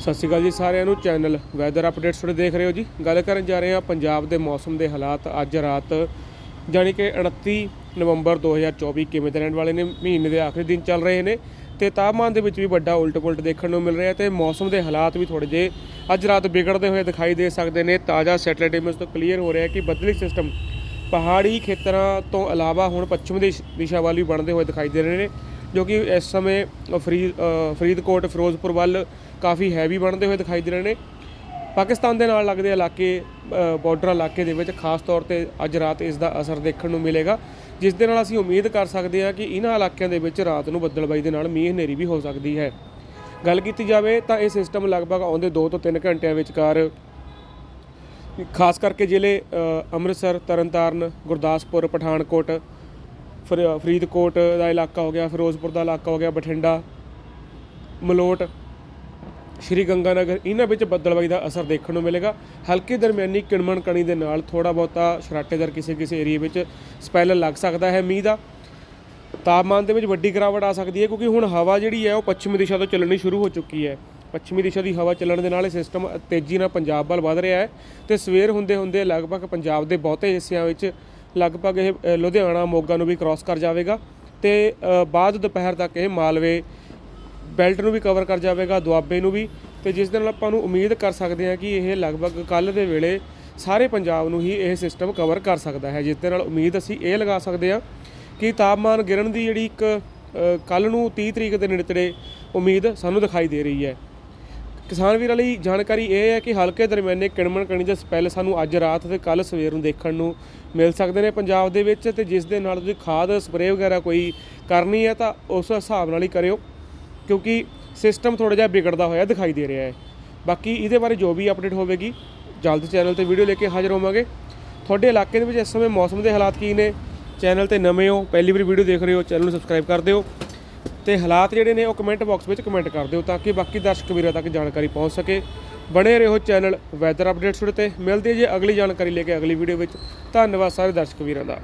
ਸਤਿ ਸ਼੍ਰੀ ਅਕਾਲ ਜੀ ਸਾਰਿਆਂ ਨੂੰ ਚੈਨਲ ਵੈਦਰ ਅਪਡੇਟਸ ਤੁਹਾਡੇ ਦੇਖ ਰਹੇ ਹੋ ਜੀ। ਗੱਲ ਕਰਨ ਜਾ ਰਹੇ ਹਾਂ ਪੰਜਾਬ ਦੇ ਮੌਸਮ ਦੇ ਹਾਲਾਤ ਅੱਜ ਰਾਤ, ਜਾਣੀ ਕਿ 29 ਨਵੰਬਰ 2024 ਕਿਵੇਂ ਦੇ ਰਹਿਣ ਵਾਲੇ ਨੇ, ਮਹੀਨੇ ਦੇ ਆਖਰੀ ਦਿਨ ਚੱਲ ਰਹੇ ਨੇ ਤੇ ਤਾਪਮਾਨ ਦੇ ਵਿੱਚ ਵੀ ਵੱਡਾ ਉਲਟ-ਪੁਲਟ ਦੇਖਣ ਨੂੰ ਮਿਲ ਰਿਹਾ ਤੇ ਮੌਸਮ ਦੇ ਹਾਲਾਤ ਵੀ ਥੋੜੇ ਜੇ ਅੱਜ ਰਾਤ ਵਿਗੜਦੇ ਹੋਏ ਦਿਖਾਈ ਦੇ ਸਕਦੇ ਨੇ। ਤਾਜ਼ਾ ਸੈਟੇਲਾਈਟ ਇਮੇਜ ਤੋਂ ਕਲੀਅਰ ਹੋ ਰਿਹਾ ਕਿ ਬਦਲੀ ਸਿਸਟਮ ਪਹਾੜੀ ਖੇਤਰਾਂ ਤੋਂ ਇਲਾਵਾ ਹੁਣ ਪੱਛਮ ਦੀ ਦਿਸ਼ਾ ਵੱਲ ਵੀ ਬਣਦੇ ਹੋਏ ਦਿਖਾਈ ਦੇ ਰਹੇ ਨੇ। ਜੋ ਕਿ ਇਸ ਸਮੇਂ ਫਰੀਦ ਫਰੀਦਕੋਟ, ਫਿਰੋਜ਼ਪੁਰ ਵੱਲ ਕਾਫੀ ਹੈਵੀ ਬਣਦੇ ਹੋਏ ਦਿਖਾਈ ਦੇ ਰਹੇ ਨੇ। ਪਾਕਿਸਤਾਨ ਦੇ ਨਾਲ ਲੱਗਦੇ ਇਲਾਕੇ ਬਾਰਡਰ ਇਲਾਕੇ ਦੇ ਵਿੱਚ ਖਾਸ ਤੌਰ ਤੇ ਅੱਜ ਰਾਤ ਇਸ ਦਾ ਅਸਰ ਦੇਖਣ ਨੂੰ ਮਿਲੇਗਾ, ਜਿਸ ਦੇ ਨਾਲ ਅਸੀਂ ਉਮੀਦ ਕਰ ਸਕਦੇ ਹਾਂ ਕਿ ਇਹਨਾਂ ਇਲਾਕਿਆਂ ਦੇ ਵਿੱਚ ਰਾਤ ਨੂੰ ਬੱਦਲਬਾਈ ਦੇ ਨਾਲ ਮੀਂਹ ਹਨੇਰੀ ਵੀ ਹੋ ਸਕਦੀ ਹੈ। ਗੱਲ ਕੀਤੀ ਜਾਵੇ ਤਾਂ ਇਹ ਸਿਸਟਮ ਲਗਭਗ ਆਉਂਦੇ 2 ਤੋਂ 3 ਘੰਟਿਆਂ ਵਿਚਕਾਰ ਖਾਸ ਕਰਕੇ ਜ਼ਿਲ੍ਹੇ ਅੰਮ੍ਰਿਤਸਰ, ਤਰਨਤਾਰਨ, ਗੁਰਦਾਸਪੁਰ, ਪਠਾਨਕੋਟ ਫਿਰ ਫਰੀਦਕੋਟ ਦਾ ਇਲਾਕਾ ਹੋ ਗਿਆ, ਫਿਰੋਜ਼ਪੁਰ ਦਾ ਇਲਾਕਾ ਹੋ ਗਿਆ, ਬਠਿੰਡਾ, ਮਲੋਟ, ਸ਼੍ਰੀ ਗੰਗਾਨਗਰ, ਇਹਨਾਂ ਵਿੱਚ ਬੱਦਲਬਾਈ ਦਾ ਅਸਰ ਦੇਖਣ ਨੂੰ ਮਿਲੇਗਾ। ਹਲਕੀ ਦਰਮਿਆਨੀ ਕਿਣਮਣ ਕਣੀ ਦੇ ਨਾਲ ਥੋੜਾ ਬਹੁਤਾ ਸਰਾਟੇਦਾਰ ਕਿਸੇ ਕਿਸੇ ਏਰੀਆ ਵਿੱਚ ਸਪੈਲ ਲੱਗ ਸਕਦਾ ਹੈ। ਮੀਂਹ ਦਾ ਤਾਪਮਾਨ ਦੇ ਵਿੱਚ ਵੱਡੀ ਗਿਰਾਵਟ ਆ ਸਕਦੀ ਹੈ, ਕਿਉਂਕਿ ਹੁਣ ਹਵਾ ਜਿਹੜੀ ਹੈ ਉਹ ਪੱਛਮੀ ਦਿਸ਼ਾ ਤੋਂ ਚੱਲਣੀ ਸ਼ੁਰੂ ਹੋ ਚੁੱਕੀ ਹੈ। ਪੱਛਮੀ ਦਿਸ਼ਾ ਦੀ ਹਵਾ ਚੱਲਣ ਦੇ ਨਾਲ ਇਹ ਸਿਸਟਮ ਤੇਜ਼ੀ ਨਾਲ ਪੰਜਾਬ ਵੱਲ ਵਧ ਰਿਹਾ ਹੈ ਤੇ ਸਵੇਰ ਹੁੰਦੇ ਹੁੰਦੇ ਲਗਭਗ ਪੰਜਾਬ ਦੇ ਬਹੁਤੇ ਹਿੱਸਿਆਂ ਵਿੱਚ ਲਗਭਗ ਇਹ ਲੁਧਿਆਣਾ ਮੋਗਾ ਨੂੰ ਵੀ ਕ੍ਰਾਸ ਕਰ ਜਾਵੇਗਾ ਤੇ ਬਾਅਦ ਦੁਪਹਿਰ ਤੱਕ ਇਹ ਮਾਲਵੇ ਬੈਲਟ ਨੂੰ ਵੀ ਕਵਰ ਕਰ ਜਾਵੇਗਾ, ਦੁਆਬੇ ਨੂੰ ਵੀ ਤੇ ਜਿਸ ਦੇ ਨਾਲ ਆਪਾਂ ਨੂੰ ਉਮੀਦ ਕਰ ਸਕਦੇ ਹਾਂ ਕਿ ਇਹ ਲਗਭਗ ਕੱਲ ਦੇ ਵੇਲੇ ਸਾਰੇ ਪੰਜਾਬ ਨੂੰ ਹੀ ਇਹ ਸਿਸਟਮ ਕਵਰ ਕਰ ਸਕਦਾ ਹੈ, ਜਿਸ ਦੇ ਨਾਲ ਉਮੀਦ ਅਸੀਂ ਇਹ ਲਗਾ ਸਕਦੇ ਹਾਂ ਕਿ ਤਾਪਮਾਨ ਗਿਰਨ ਦੀ ਜਿਹੜੀ ਇੱਕ ਕੱਲ ਨੂੰ 30 ਤਰੀਕ ਦੇ ਨੇੜੇ ਉਮੀਦ ਸਾਨੂੰ ਦਿਖਾਈ ਦੇ ਰਹੀ ਹੈ। ਕਿਸਾਨ ਵੀਰਾਂ ਲਈ ਜਾਣਕਾਰੀ ਇਹ ਹੈ ਕਿ ਹਲਕੇ ਦਰਮਿਆਨੇ ਕਿਣਮਣ ਕਣੀ ਦੇ ਸਪੈਲ ਸਾਨੂੰ ਅੱਜ ਰਾਤ ਤੇ ਕੱਲ ਸਵੇਰ ਨੂੰ ਦੇਖਣ ਨੂੰ ਮਿਲ ਸਕਦੇ ਨੇ ਪੰਜਾਬ ਦੇ ਵਿੱਚ ਤੇ ਜਿਸ ਦੇ ਨਾਲ ਤੁਸੀਂ ਖਾਦ, ਸਪਰੇਅ ਵਗੈਰਾ ਕੋਈ ਕਰਨੀ ਹੈ ਤਾਂ ਉਸ ਹਿਸਾਬ ਨਾਲ ਹੀ ਕਰਿਓ, ਕਿਉਂਕਿ ਸਿਸਟਮ ਥੋੜਾ ਜਿਹਾ ਵਿਗੜਦਾ ਹੋਇਆ ਦਿਖਾਈ ਦੇ ਰਿਹਾ ਹੈ। ਬਾਕੀ ਇਹਦੇ ਬਾਰੇ ਜੋ ਵੀ ਅਪਡੇਟ ਹੋਵੇਗੀ, ਜਲਦ ਚੈਨਲ ਤੇ ਵੀਡੀਓ ਲੈ ਕੇ ਹਾਜ਼ਰ ਹੋਵਾਂਗੇ। ਤੁਹਾਡੇ ਇਲਾਕੇ ਦੇ ਵਿੱਚ ਇਸ ਸਮੇਂ ਮੌਸਮ ਦੇ ਹਾਲਾਤ ਕੀ ਨੇ? ਚੈਨਲ ਤੇ ਨਵੇਂ ਹੋ, ਪਹਿਲੀ ਵਾਰੀ ਵੀਡੀਓ ਦੇਖ ਰਹੇ ਹੋ, ਚੈਨਲ ਨੂੰ ਸਬਸਕ੍ਰਾਈਬ ਕਰ ਦਿਓ। ਤੇ ਹਾਲਾਤ ਜਿਹੜੇ ਨੇ ਉਹ ਕਮੈਂਟ ਬਾਕਸ ਵਿੱਚ ਕਮੈਂਟ ਕਰ ਦਿਓ ਤਾਂ ਕਿ ਬਾਕੀ ਦਰਸ਼ਕ ਵੀਰਾਂ ਤੱਕ ਜਾਣਕਾਰੀ ਪਹੁੰਚ ਸਕੇ। ਬਣੇ ਰਹੋ ਚੈਨਲ ਵੈਦਰ ਅਪਡੇਟਸ ਤੇ ਮਿਲਦੇ ਜੇ ਅਗਲੀ ਜਾਣਕਾਰੀ ਲੈ ਕੇ ਅਗਲੀ ਵੀਡੀਓ ਵਿੱਚ। ਧੰਨਵਾਦ ਸਾਰੇ ਦਰਸ਼ਕ ਵੀਰਾਂ ਦਾ।